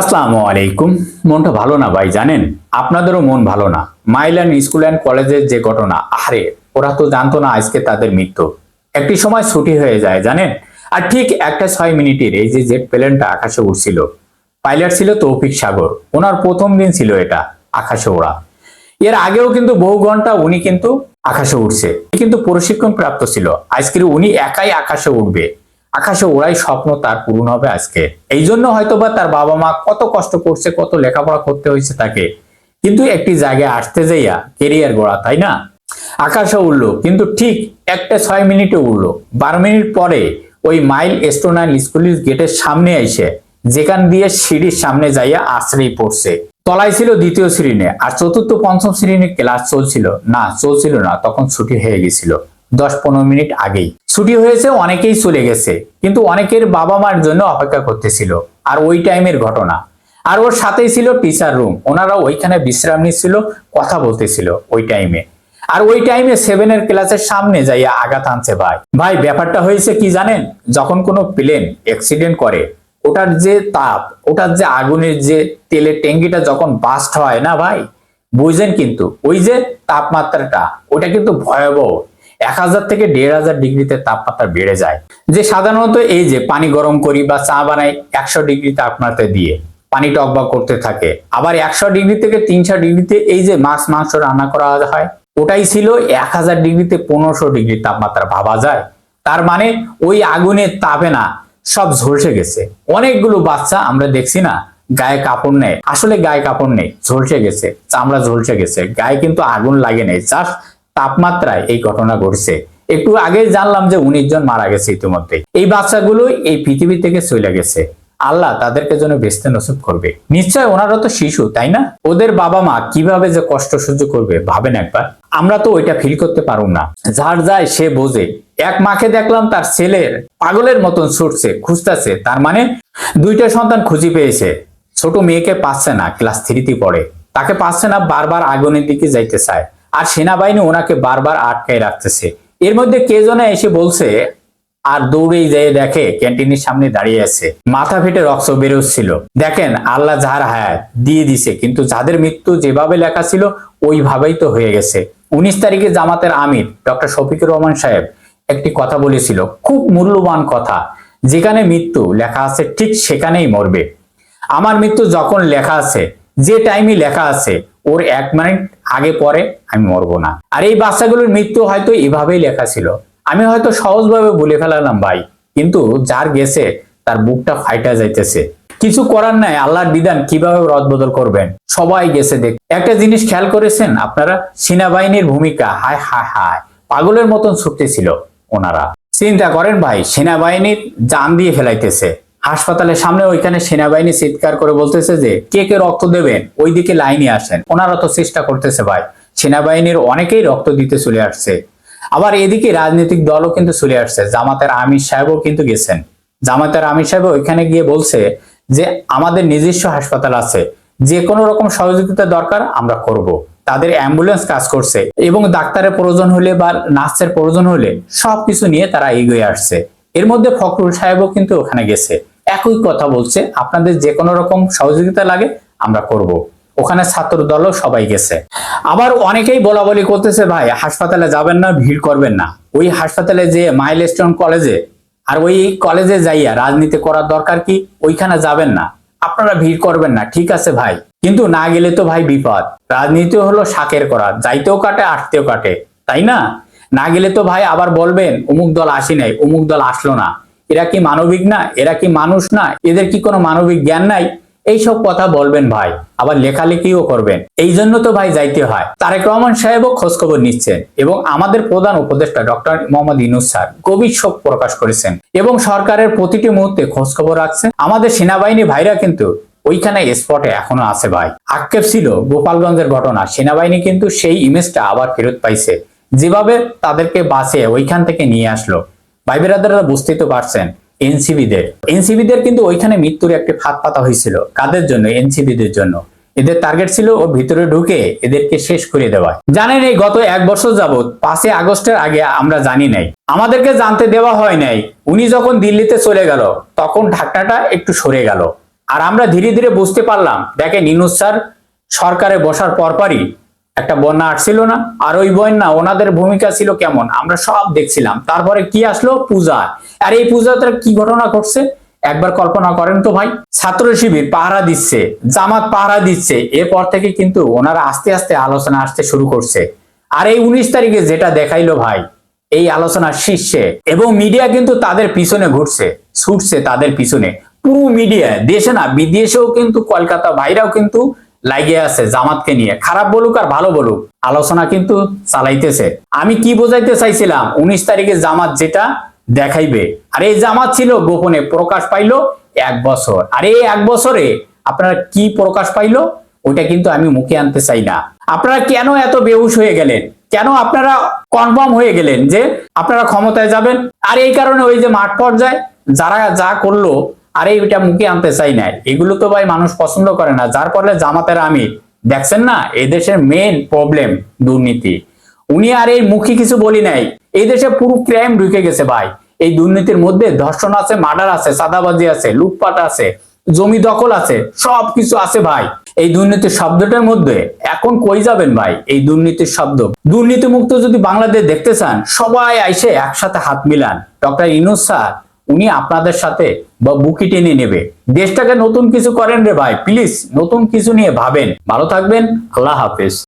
আসসালামু আলাইকুম। মনটা ভালো না ভাই, জানেন? আপনাদেরও মন ভালো না। মাইলান স্কুল অ্যান্ড কলেজের যে ঘটনা আরে ওরা তো জানতো না আজকে তাদের মৃত্যু। একটি সময় ছুটি হয়ে যায়, জানেন? আর ঠিক একটা ছয় মিনিটের এই যে জেট প্লেনটা আকাশে উঠছিল পাইলট ছিল তৌফিক সাগর। ওনার প্রথম দিন ছিল এটা, আকাশে ওড়া। এর আগেও কিন্তু বহু ঘণ্টা উনি কিন্তু আকাশে উঠছে কিন্তু প্রশিক্ষণ প্রাপ্ত ছিল। আজকে উনি একাই আকাশে উঠবে আকাশে ওরাই স্বপ্ন তার পূরণ হবে আজকে। এই জন্য হয়তোবা তার বাবা মা কত কষ্ট করছে, কত লেখাপড়া করতে হয়েছে তাকে। কিন্তু একটি জায়গায় আসতে যাইয়া কেরিয়ার গড়া, তাই না? আকাশে উঠল কিন্তু ঠিক একটা ছয় মিনিটে উঠল বারো মিনিট পরে ওই মাইল স্টোনাইল স্কুলের গেটের সামনে এসে যেখান দিয়ে সিঁড়ির সামনে যাইয়া আশ্রয় পড়ছে। তলায় ছিল দ্বিতীয় শ্রেণি, আর চতুর্থ পঞ্চম শ্রেণির ক্লাস চলছিল। না চলছিল না, তখন ছুটি হয়ে গেছিল। দশ পনেরো মিনিট আগেই। ছুটি হয়েছে, অনেকেই চলে গেছে, কিন্তু অনেকের বাবা মার জন্য অপেক্ষা করতেছিল, আর ওই টাইমের ঘটনা। আর ওর সাথেই ছিল টিচার রুম ওনারা ওইখানে বিশ্রাম নিচ্ছিল, কথা বলতেছিল ওই টাইমে। আর ওই টাইমে সেভেনের ক্লাসের সামনে যাইয়া আঘাত আনছে ভাই। ভাই, ব্যাপারটা হয়েছে কি জানেন? যখন কোনো প্লেন অ্যাক্সিডেন্ট করে, ওটার যে তাপ, ওটার যে আগুনের যে তেলের ট্যাঙ্কিটা যখন বাস্ট হয় না ভাই? বুঝছেন কিন্তু, ওই যে তাপমাত্রাটা, ওটা কিন্তু ভয়াবহ। এক হাজার থেকে দেড় হাজার ডিগ্রিতে তাপমাত্রা বেড়ে যায়। যে সাধারণত এই যে পানি গরম করি বা চা বানাই একশো ডিগ্রি তাপমাত্রা দিয়ে পানি টকবা করতে থাকে। আবার একশো ডিগ্রি থেকে তিনশো ডিগ্রিতে এই যে মাছ, মাংস রান্না করা হয়, ওটাই ছিল এক হাজার ডিগ্রিতে পনেরোশো ডিগ্রি তাপমাত্রা ভাবা যায়। তার মানে ওই আগুনের তাপে না, সব ঝলসে গেছে। অনেকগুলো বাচ্চা আমরা দেখছি না, গায়ে কাপড় নেই আসলে গায়ে কাপড় নেই, ঝলসে গেছে, চামড়া ঝলসে গেছে। গায়ে কিন্তু আগুন লাগে নেই, জাস্ট তাপমাত্রায় এই ঘটনা ঘটছে। একটু আগে জানলাম যে উনিশ জন মারা গেছে ইতিমধ্যে। এই বাচ্চাগুলো এই পৃথিবী থেকে চলে গেছে। আল্লাহ তাদেরকে যেন বেস্তে নসিব করবে। নিশ্চয় ওনারা তো শিশু, তাই না? ওদের বাবা মা কীভাবে যে কষ্ট সহ্য করবে, ভাবেন একবার। আমরা তো ওইটা ফিল করতে পারুম না। যার যায় সে বোঝে। এক মাকে দেখলাম তার ছেলের পাগলের মতন ছুটছে, খুঁজতেছে। তার মানে দুইটা সন্তান খুঁজি পেয়েছে। ছোট মেয়েকে পাচ্ছে না, ক্লাস থ্রিতে পড়ে। তাকে পাচ্ছে না বারবার আগুনের দিকে যাইতে চায়। আর সেনাবাহিনী ওনাকে বারবার আটকায় রাখতেছে। এর মধ্যে কে জনে এসে বলছে, আর দৌড়েই যেয়ে দেখে ক্যান্টিনের সামনে দাঁড়িয়ে আছে। মাথা ফেটে রক্ত বেরোচ্ছিল। দেখেন, আল্লাহ যাহার হায়াত দিয়ে দিছে, কিন্তু যাদের মৃত্যু যেভাবে লেখা ছিল, ওইভাবেই তো হয়ে গেছে। উনিশ তারিখে জামাতের আমির ডক্টর শফিকুর রহমান সাহেব একটি কথা বলেছিল, খুব মূল্যবান কথা। যেখানে মৃত্যু লেখা আছে, ঠিক সেখানেই মরবে। আমার মৃত্যু যখন লেখা আছে, যে টাইমে লেখা আছে ওর এক মিনিট আগে পরে আমি মরবো না। আর এই বাচ্চাগুলোর মৃত্যু হয়তো এভাবেই লেখা ছিল। আমি হয়তো সহজভাবে বলে ফেলালাম, ভাই, কিন্তু যার গেছে, তার বুকটা ফাইটা যাইতেছে। কিছু করার নাই, আল্লাহর বিধান, কীভাবে রদ বদল করবেন? সবাই গেছে দেখ একটা জিনিস খেয়াল করেছেন আপনারা? সেনাবাহিনীর ভূমিকা, হায় হায় হায়, পাগলের মতন ছুটতেছিল ওনারা। চিন্তা করেন, ভাই, সেনাবাহিনীর জান দিয়ে ফেলাইতেছে। হাসপাতালের সামনে ওইখানে সেনাবাহিনী চিৎকার করে বলতেছে যে, কে কে রক্ত দেবেন? ওই দিকে লাইনে আসেন। ওনারা তো চেষ্টা করতেছে ভাই। সেনাবাহিনীর অনেকেই রক্ত দিতে চলে আসছে। আবার এদিকে রাজনৈতিক দলও কিন্তু চলে আসছে। জামাতের আমির সাহেবও কিন্তু গেছেন। জামাতের আমির সাহেব ওইখানে গিয়ে বলছে যে, আমাদের নিজস্ব হাসপাতাল আছে। যে কোনো রকম সহযোগিতা দরকার আমরা করব। তাদের অ্যাম্বুলেন্স কাজ করছে এবং ডাক্তারের প্রয়োজন হলে বা নার্সের প্রয়োজন হলে সবকিছু নিয়ে তারা এগিয়ে আসছে। এর মধ্যে ফখরুল সাহেবও কিন্তু ওখানে গেছে। একই কথা বলছে, আপনাদের যে কোনো রকম সহযোগিতা লাগে, আমরা করব। ওখানে ছাত্র দলও সবাই গেছে। আবার অনেকেই বলা বলি করতেছে, ভাই, হাসপাতালে যাবেন না, ভিড় করবেন না। ওই হাসপাতালে যে মাইলস্টোন কলেজে, আর ওই কলেজে যাইয়া রাজনীতি করার দরকার কি? ওইখানে যাবেন না। আপনারা ভিড় করবেন না, ঠিক আছে ভাই। কিন্তু না গেলে তো ভাই বিপদ। রাজনীতি হলো শাকের করা যাইতেও কাটে, আসতেও কাটে, তাই না? না গেলে তো ভাই আবার বলবেন, অমুক দল আসি নাই, অমুক দল আসলো না। এরা কি মানবিক না? এরা কি মানুষ না? এদের কি কোনো মানবিক জ্ঞান নাই? এইসব কথা বলবেন ভাই, আবার লেখালেখিও করবেন। এই জন্য তো ভাই যাইতে হয়। তারেক রহমান সাহেবও খোঁজখবর নিচ্ছেন এবং আমাদের প্রধান উপদেষ্টা ডক্টর মোহাম্মদ ইনুস স্যার গভীর শোক প্রকাশ করেছেন এবং সরকারের প্রতিটি মুহূর্তে খোঁজখবর রাখছেন। আমাদের সেনাবাহিনী ভাইরা কিন্তু ওইখানে স্পটে এখনও আছে ভাই। আক্ষেপ ছিল গোপালগঞ্জের ঘটনা। সেনাবাহিনী কিন্তু সেই ইমেজটা আবার ফেরত পাইছে। যেভাবে তাদেরকে বাসে ওইখান থেকে নিয়ে আসলো। ভাই বেরাদাররা বুঝতেই তো পারছেন এনসিবিদের এনসিবিদের কিন্তু ওইখানে মৃত্যুর একটি ফাঁদ পাতা হয়েছিল। কাদের জন্য? এনসিবিদের জন্য। এদের টার্গেট ছিল ওর ভিতরে ঢুকে এদেরকে শেষ করে দেওয়া। জানেন এই গত এক বছর যাবৎ পাঁচই আগস্টের আগে আমরা জানি নাই। আমাদেরকে জানতে দেওয়া হয় নাই। উনি যখন দিল্লিতে চলে গেল, তখন ঢাকনাটা একটু সরে গেল। আর আমরা ধীরে ধীরে বুঝতে পারলাম, দেখেন ইনুস স্যার, সরকারে বসার পরপরই একটা বন্যা আসছিল না, আর ওই বন্যা ওনাদের ভূমিকা ছিল কেমন? আমরা সব দেখছিলাম। তারপরে কি আসলো? পূজা। আর এই পূজাতে কি ঘটনা ঘটছে? একবার কল্পনা করেন তো ভাই। ছাত্র শিবির পাহারা দিচ্ছে, জামাত পাহারা দিচ্ছে। এরপর থেকে কিন্তু ওনারা আস্তে আস্তে আলোচনা আসতে শুরু করছে। আর এই উনিশ তারিখে যেটা দেখাইলো ভাই, এই আলোচনার শীর্ষে। এবং মিডিয়া কিন্তু তাদের পিছনে ঘুরছে, ছুটছে তাদের পিছনে। পুরো মিডিয়া, দেশে না, বিদেশেও কিন্তু, কলকাতা বাইরেও কিন্তু লাগিয়ে আছে জামাতকে নিয়ে। খারাপ বলুক আর ভালো বলুক, আলোচনা কিন্তু চালাইতেছে। আমি কি বোঝাইতে চাইছিলাম, উনিশ তারিখে জামাত যেটা দেখাইবে। আর এই জামাত ছিল, গোপনে প্রকাশ পাইলো এক বছর। আর এই এক বছরে আপনারা কি প্রকাশ পাইলো? ওটা কিন্তু আমি মুখে আনতে চাই না। আপনারা কেন এত বেহুশ হয়ে গেলেন? কেন আপনারা কনফার্ম হয়ে গেলেন যে আপনারা ক্ষমতায় যাবেন? আর এই কারণে ওই যে মাঠ পর্যায়ে যারা যা করল আরে এটা মুখে আনতে চাই না এগুলো তো ভাই মানুষ পছন্দ করে না। যার ফলে জামাতের আমির দেখছেন না? এদেশের মেন প্রবলেম দুর্নীতি। উনি আর এই মুখে কিছু বলি নাই। এই দেশে পুরো ক্রাইম ঢুকে গেছে ভাই। এই দুর্নীতির মধ্যে ধর্ষণ আছে মার্ডার আছে, চাঁদাবাজি আছে, লুটপাট আছে, জমি দখল আছে সব কিছু আছে ভাই। এই দুর্নীতির শব্দটার মধ্যে এখন কই যাবেন ভাই? এই দুর্নীতির শব্দ। দুর্নীতি মুক্ত যদি বাংলাদেশ দেখতে চান, সবাই আইসে একসাথে হাত মিলান। ডক্টর ইনুস স্যার উনি আপনাদের সাথে বা বুকি টেনে নেবে। দেশটাকে নতুন কিছু করেন রে ভাই, প্লিজ নতুন কিছু নিয়ে ভাবেন। ভালো থাকবেন, আল্লাহ হাফেজ।